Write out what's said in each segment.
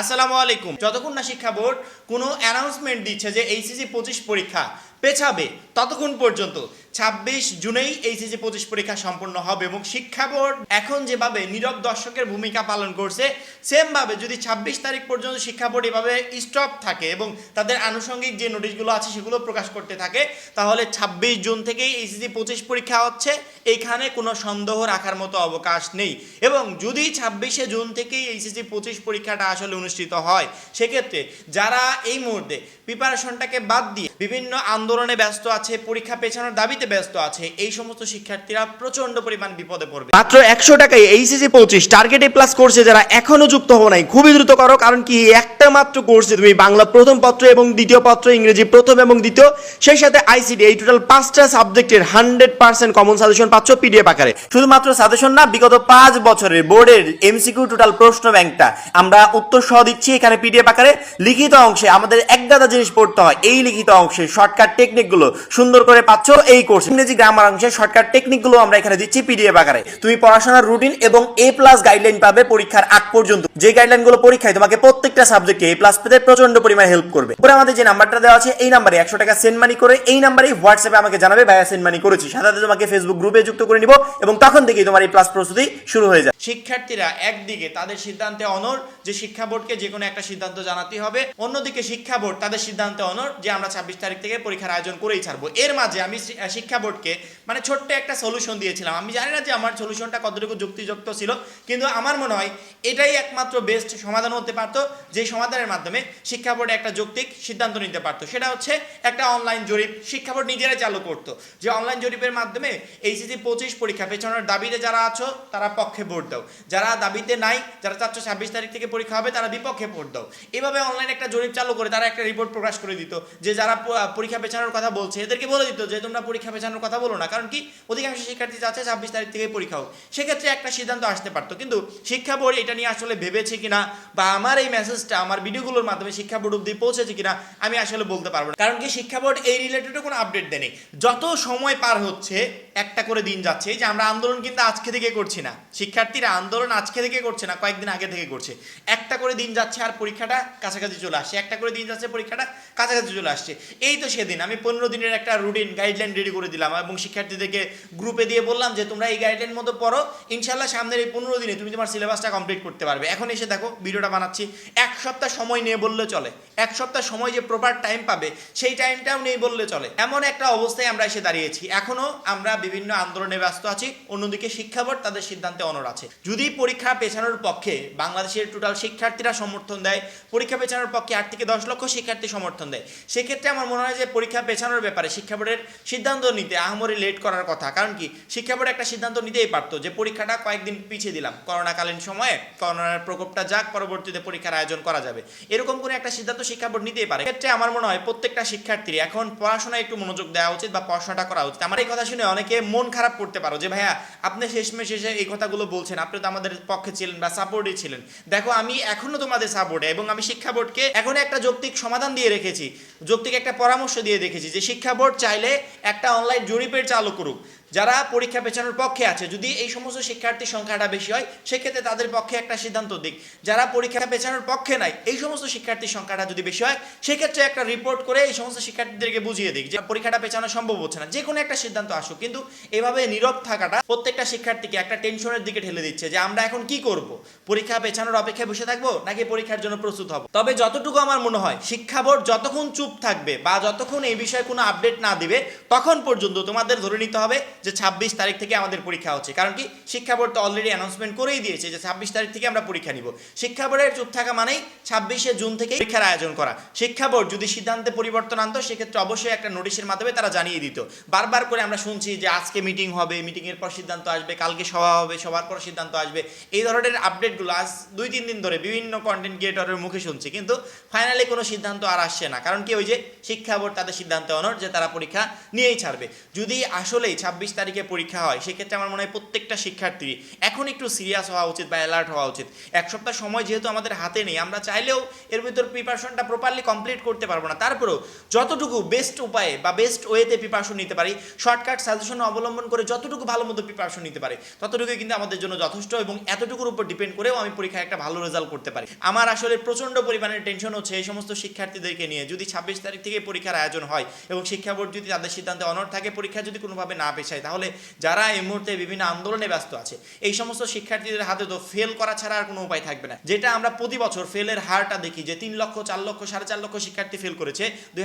আসসালামু আলাইকুম। যতক্ষণ না শিক্ষা বোর্ড কোনো অ্যানাউন্সমেন্ট দিচ্ছে যে এইচএসসি পঁচিশ পরীক্ষা পেছাবে, ততক্ষণ পর্যন্ত ছাব্বিশ জুনেই এইচএসসি পঁচিশ পরীক্ষা সম্পন্ন হবে এবং শিক্ষা বোর্ড এখন যেভাবে নীরব দর্শকের ভূমিকা পালন করছে, সেমভাবে যদি ছাব্বিশ তারিখ পর্যন্ত শিক্ষা বোর্ড এভাবে স্টপ থাকে এবং তাদের আনুষঙ্গিক যে নোটিশগুলো আছে সেগুলো প্রকাশ করতে থাকে, তাহলে ছাব্বিশ জুন থেকেই এইচএসসি পঁচিশ পরীক্ষা হচ্ছে এইখানে কোনো সন্দেহ রাখার মতো অবকাশ নেই। এবং যদি ছাব্বিশে জুন থেকেই এইচএসসি পঁচিশ পরীক্ষাটা আসলে অনুষ্ঠিত হয়, সেক্ষেত্রে যারা এই মুহূর্তে প্রিপারেশনটাকে বাদ দিয়ে বিভিন্ন আন্দোলনে ব্যস্ত আছে, পরীক্ষা পেছানোর দাবিতে ব্যস্ত আছে, এই সমস্ত শিক্ষার্থীরা প্রচণ্ড পরিমাণ বিপদে পড়বে। মাত্র একশো টাকায় এইচএসসি পঁচিশ, টার্গেট প্লাস কোর্সে যারা এখনও যুক্ত হব নাই, খুবই দ্রুত করো, কারণ কি একটা মাত্র কোর্সে তুমি বাংলা প্রথম পত্র এবং দ্বিতীয় পত্র, ইংরেজি প্রথম এবং দ্বিতীয়, সেই সাথে আইসিডি এই টোটাল পাঁচটা সাবজেক্টের হান্ড্রেড পার্সেন্ট কমন সাজেশন পাচ্ছ পিডিএফ আকারে। শুধুমাত্র সাজেশন না, বিগত পাঁচ বছরের বোর্ডের এমসিকিউ টোটাল প্রশ্ন ব্যাংকটা, আমরা উত্তর সহ দিচ্ছি এখানে পিডিএফ আকারে, লিখিত অংশে আমাদের এক গাদা জিনিস পড়তে হয়, এই লিখিত অংশে। শর্টকাট টেকনিকগুলো সুন্দর করে পাচ্ছ এই কোর্স ইংরেজি গ্রামার অংশে শর্টকাট টেকনিকগুলো আমরা এখানে দিচ্ছি পিডিএফ আকারে। তুমি পড়াশোনার রুটিন এবং এ প্লাস গাইডলাইন পাবে পরীক্ষার আগ পর্যন্ত। যে গাইডলাইনগুলো পরীক্ষায় তোমাকে প্রত্যেকটা সাবজেক্টে এ প্লাস পেতে প্রচণ্ড পরিমাণে হেল্প করবে। উপরে আমাদের যে নাম্বারটা দেওয়া আছে, এই নাম্বারে একশো টাকা সেন্ড মানি করে এই নাম্বারেই হোয়াটসঅ্যাপে আমাকে জানাবে, ভাইয়া সেন্ড মানি করেছি। সাথে তোমাকে ফেসবুক গ্রুপে যুক্ত করে নিব এবং তখন থেকেই তোমার এই প্লাস প্রস্তুতি শুরু হয়ে যায় শিক্ষার্থীরা একদিকে তাদের সিদ্ধান্তে অনর যে শিক্ষা বোর্ডকে যে কোনো একটা সিদ্ধান্ত জানাতে হবে, অন্যদিকে শিক্ষা বোর্ড তাদের সিদ্ধান্তে অনর যে আমরা ছাব্বিশ তারিখ থেকে পরীক্ষার আয়োজন করেই ছাড়বো। এর মাঝে আমি শিক্ষা বোর্ডকে মানে ছোট্ট একটা সলিউশন দিয়েছিলাম। আমি জানি না যে আমার সলিউশনটা কতটুকু যুক্তিযুক্ত ছিল, কিন্তু আমার মনে হয় এটাই একমাত্র বেস্ট সমাধান হতে পারতো, যে সমাধানের মাধ্যমে শিক্ষা বোর্ড একটা যৌক্তিক সিদ্ধান্ত নিতে পারতো। সেটা হচ্ছে একটা অনলাইন জরিপ। শিক্ষা বোর্ড নিজেরাই চালু করতো। যে অনলাইন জরিপের মাধ্যমে এইচএসসি পঁচিশ পরীক্ষা পেছনের দাবিতে যারা আছো, তারা পক্ষে ভোট দাও। যারা দাবিতে নাই, যারা চাচ্ছ ছাব্বিশ তারিখ থেকে পরীক্ষা হবে, তারা বিপক্ষে ভোট দাও। এভাবে অনলাইন একটা জরিপ চালু করে তারা একটা রিপোর্ট প্রকাশ করে দিত, যে যারা পরীক্ষা পেছানোর কথা বলছে, এদেরকে বলে দিত যে তোমরা পরীক্ষা পেছানোর কথা বলো না, কারণ কি অধিকাংশ শিক্ষার্থী চাচ্ছে ছাব্বিশ তারিখ থেকে পরীক্ষা হোক। সেক্ষেত্রে একটা সিদ্ধান্ত আসতে পারতো। কিন্তু শিক্ষা বোর্ড এটা নিয়ে আসলে ভেবেছে কিনা বা আমার এই মেসেজটা আমার ভিডিওগুলোর মাধ্যমে শিক্ষা বোর্ড অব্দি পৌঁছেছে কিনা, আমি আসলে বলতে পারব না। কারণ কি শিক্ষা বোর্ড এই রিলেটেডও কোনো আপডেট দেয়নি। যত সময় পার হচ্ছে, একটা করে দিন যাচ্ছে যে আমরা আন্দোলন কিন্তু আজকে থেকে করছি না। শিক্ষার্থীরা আন্দোলন আজকে থেকে করছে না, কয়েকদিন আগে থেকে করছে। একটা করে দিন যাচ্ছে আর পরীক্ষাটা কাছাকাছি চলে আসছে। একটা করে দিন যাচ্ছে, পরীক্ষাটা কাছাকাছি চলে আসছে। এই তো সেদিন আমি পনেরো দিনের একটা রুটিন গাইডলাইন রেডি করে দিলাম এবং শিক্ষার্থীদেরকে গ্রুপে দিয়ে বললাম যে, তোমরা এই গাইডলাইন মতো পড়ো ইনশাল্লাহ সামনের এই পনেরো দিনে তুমি তোমার সিলেবাসটা কমপ্লিট করতে পারবে। এখন এসে দেখো ভিডিওটা বানাচ্ছি। এক সপ্তাহ সময় নিয়ে বললে চলে। এক সপ্তাহ সময় যে প্রপার টাইম পাবে, সেই টাইমটাও নেই বললে চলে। এমন একটা অবস্থায় আমরা এসে দাঁড়িয়েছি। এখনও আমরা বিভিন্ন আন্দোলনে ব্যস্ত আছি, অন্যদিকে শিক্ষা বোর্ড তাদের সিদ্ধান্তে অনর আছে। যদি পরীক্ষা পেছানোর পক্ষে বাংলাদেশের টোটাল শিক্ষার্থীরা সমর্থন দেয়, পরীক্ষা পেছানোর পক্ষে আট থেকে দশ লক্ষ শিক্ষার্থী সমর্থন দেয়, সেক্ষেত্রে আমার মনে হয় যে পরীক্ষা পেছানোর ব্যাপারে শিক্ষা বোর্ডের সিদ্ধান্ত নিতে আহমরি লেট করার কথা। কারণ কি? শিক্ষা বোর্ড একটা সিদ্ধান্ত নিতেই পারতো যে পরীক্ষাটা কয়েকদিন পিছিয়ে দিলাম। করোনাকালীন সময়ে করোনার প্রকোপটা যাক, পরবর্তীতে পরীক্ষার আয়োজন করা যাবে। এরকম কোনো একটা সিদ্ধান্ত শিক্ষা বোর্ড নিতেই পারে। ক্ষেত্রে আমার মনে হয় প্রত্যেকটা শিক্ষার্থী এখন পড়াশোনায় একটু মনোযোগ দেওয়া উচিত বা পড়াশোনাটা করা উচিত। আমার এই কথা শুনে অনেকে মন খারাপ করতে পারো যে, ভাইয়া, আপনি শেষমেশ শেষে এই কথাগুলো বলছেন। আপনি তো আমাদের পক্ষে ছিলেন বা সাপোর্টে ছিলেন। দেখো, আমি এখনও তোমাদের সাপোর্টে এবং আমি শিক্ষা বোর্ডকে এখন একটা যৌক্তিক সমাধান দিয়ে রেখেছি। যৌক্তিক একটা পরামর্শ দিয়ে দেখেছি যে শিক্ষা বোর্ড চাইলে একটা অনলাইন জরিপের চালু করুক। যারা পরীক্ষা পেছানোর পক্ষে আছে, যদি এই সমস্ত শিক্ষার্থীর সংখ্যাটা বেশি হয়, সেক্ষেত্রে তাদের পক্ষে একটা সিদ্ধান্ত দিক। যারা পরীক্ষা পেছানোর পক্ষে নাই, এই সমস্ত শিক্ষার্থীর সংখ্যাটা যদি বেশি হয়, সেক্ষেত্রে একটা রিপোর্ট করে এই সমস্ত শিক্ষার্থীদেরকে বুঝিয়ে দিক যে, পরীক্ষাটা পেছানো সম্ভব হচ্ছে না। যে কোনো একটা সিদ্ধান্ত আসুক, কিন্তু এভাবে নীরব থাকাটা প্রত্যেকটা শিক্ষার্থীকে একটা টেনশনের দিকে ঠেলে দিচ্ছে যে, আমরা এখন কি করব? পরীক্ষা পেছানোর অপেক্ষায় বসে থাকব, নাকি পরীক্ষার জন্য প্রস্তুত হব? তবে যতটুকু আমার মনে হয়, শিক্ষা বোর্ড যতক্ষণ চুপ থাকবে বা যতক্ষণ এই বিষয়ে কোনো আপডেট না দিবে, তখন পর্যন্ত তোমাদের ধরে নিতে হবে যে ছাব্বিশ তারিখ থেকে আমাদের পরীক্ষা হচ্ছে। কারণ কি? শিক্ষা বোর্ড তো অলরেডি অ্যানাউন্সমেন্ট করেই দিয়েছে যে ছাব্বিশ তারিখ থেকে আমরা পরীক্ষা নিব। শিক্ষা বোর্ডের চুপ থাকা মানেই ছাব্বিশে জুন থেকে পরীক্ষার আয়োজন করা। শিক্ষা বোর্ড যদি সিদ্ধান্তে পরিবর্তন আনতো, সেক্ষেত্রে অবশ্যই একটা নোটিশের মাধ্যমে তারা জানিয়ে দিত। বারবার করে আমরা শুনছি যে আজকে মিটিং হবে মিটিংয়ের পর সিদ্ধান্ত আসবে, কালকে সভা হবে সবার পর সিদ্ধান্ত আসবে। এই ধরনের আপডেটগুলো আজ দুই, তিন দিন ধরে বিভিন্ন কন্টেন্ট ক্রিয়েটরের মুখে শুনছি। কিন্তু ফাইনালি কোনো সিদ্ধান্ত আর আসছে না। কারণ কি ওই যে শিক্ষা বোর্ড তাদের সিদ্ধান্তে অনর যে তারা পরীক্ষা নিয়েই ছাড়বে। যদি আসলেই ছাব্বিশ ছাব্বিশ তারিখে পরীক্ষা হয়, সেক্ষেত্রে আমার মনে হয় প্রত্যেকটা শিক্ষার্থী এখন একটু সিরিয়াস হওয়া উচিত বা অ্যালার্ট হওয়া উচিত। এক সপ্তাহ সময় যেহেতু আমাদের হাতে নেই, আমরা চাইলেও এর ভিতর প্রিপারেশনটা প্রপারলি কমপ্লিট করতে পারব না। তারপরেও যতটুকু বেস্ট উপায়ে বা বেস্ট ওয়েতে প্রিপারেশন নিতে পারি শর্টকাট সাজেশন অবলম্বন করে যতটুকু ভালো মতো প্রিপারেশন নিতে পারে, ততটুকুই কিন্তু আমাদের জন্য যথেষ্ট এবং এতটুকুর উপর ডিপেন্ড করেও আমি পরীক্ষায় একটা ভালো রেজাল্ট করতে পারি। আমার আসলে প্রচণ্ড পরিমাণের টেনশন হচ্ছে এই সমস্ত শিক্ষার্থীদেরকে নিয়ে। যদি ছাব্বিশ তারিখ থেকে পরীক্ষার আয়োজন হয় এবং শিক্ষা বোর্ড যদি তাদের সিদ্ধান্তে অনড় থাকে, পরীক্ষা যদি কোনোভাবে না পেছায় তাহলে যারা এই মুহূর্তে বিভিন্ন আন্দোলনে ব্যস্ত আছে, এই সমস্ত শিক্ষার্থীদের হাতে তো ফেল করা ছাড়া আর কোনো উপায় থাকবে না। যেটা আমরা প্রতি বছর ফেলের হারটা দেখি যে তিন লক্ষ, চার লক্ষ, সাড়ে চার লক্ষ শিক্ষার্থী ফেল করেছে, দুই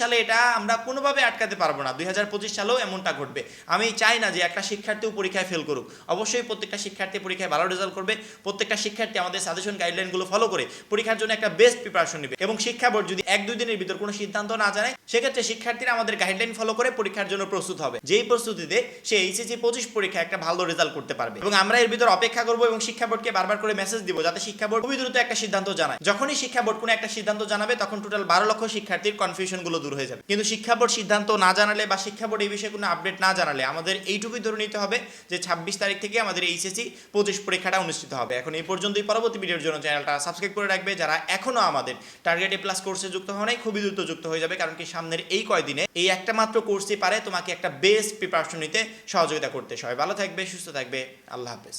সালে এটা আমরা কোনোভাবে আটকাতে পারব না। দুই সালেও এমনটা ঘটবে। আমি চাই না যে একটা শিক্ষার্থীও পরীক্ষায় ফেল করুক। অবশ্যই প্রত্যেকটা শিক্ষার্থী পরীক্ষায় ভালো রেজাল্ট করবে। প্রত্যেকটা শিক্ষার্থী আমাদের সাজেশন গাইডলাইনগুলো ফলো করে পরীক্ষার জন্য একটা বেস্ট প্রিপারেশন নেবে এবং শিক্ষা বোর্ড যদি এক, দুই দিনের ভিতর কোনো সিদ্ধান্ত না জানায়, সেক্ষেত্রে শিক্ষার্থীরা আমাদের গাইডলাইন ফলো করে পরীক্ষার জন্য প্রস্তুত হবে। যেই প্রস্তুতিতে সে এইচএসসি পঁচিশ পরীক্ষা একটা ভালো রেজাল্ট করতে পারবে। এবং আমরা এর ভিতর অপেক্ষা করব এবং শিক্ষা বোর্ডকে বারবার করে মেসেজ দিব যাতে শিক্ষা বোর্ড খুবই দ্রুত একটা সিদ্ধান্ত জানায়। যখনই শিক্ষা বোর্ড কোনো একটা সিদ্ধান্ত জানাবে, তখন টোটাল বারো লক্ষ শিক্ষার্থীর কনফিউশনগুলো দূর হয়ে যাবে। কিন্তু শিক্ষা বোর্ড সিদ্ধান্ত না জানালে বা শিক্ষা বোর্ড এই বিষয়ে কোনো আপডেট না জানালে আমাদের এইটুকুই ধরে নিতে হবে যে ছাব্বিশ তারিখ থেকে আমাদের এইচএসসি পঁচিশ পরীক্ষাটা অনুষ্ঠিত হবে। এখন এই পর্যন্তই। পরবর্তী ভিডিওর জন্য চ্যানেলটা সাবস্ক্রাইব করে রাখবে। যারা এখনও আমাদের টার্গেট এ প্লাস কোর্সে যুক্ত হওয়া নাই, খুবই দ্রুত যুক্ত হয়ে যাবে। কারণ কি সামনের এই কয়দিনে এই একটা মাত্র কোর্সই পারে। তোমাকে একটা বেস্ট প্রিপারেশন নিতে সহযোগিতা করতে সবাই ভালো থাকবে সুস্থ থাকবে। আল্লাহ হাফেজ।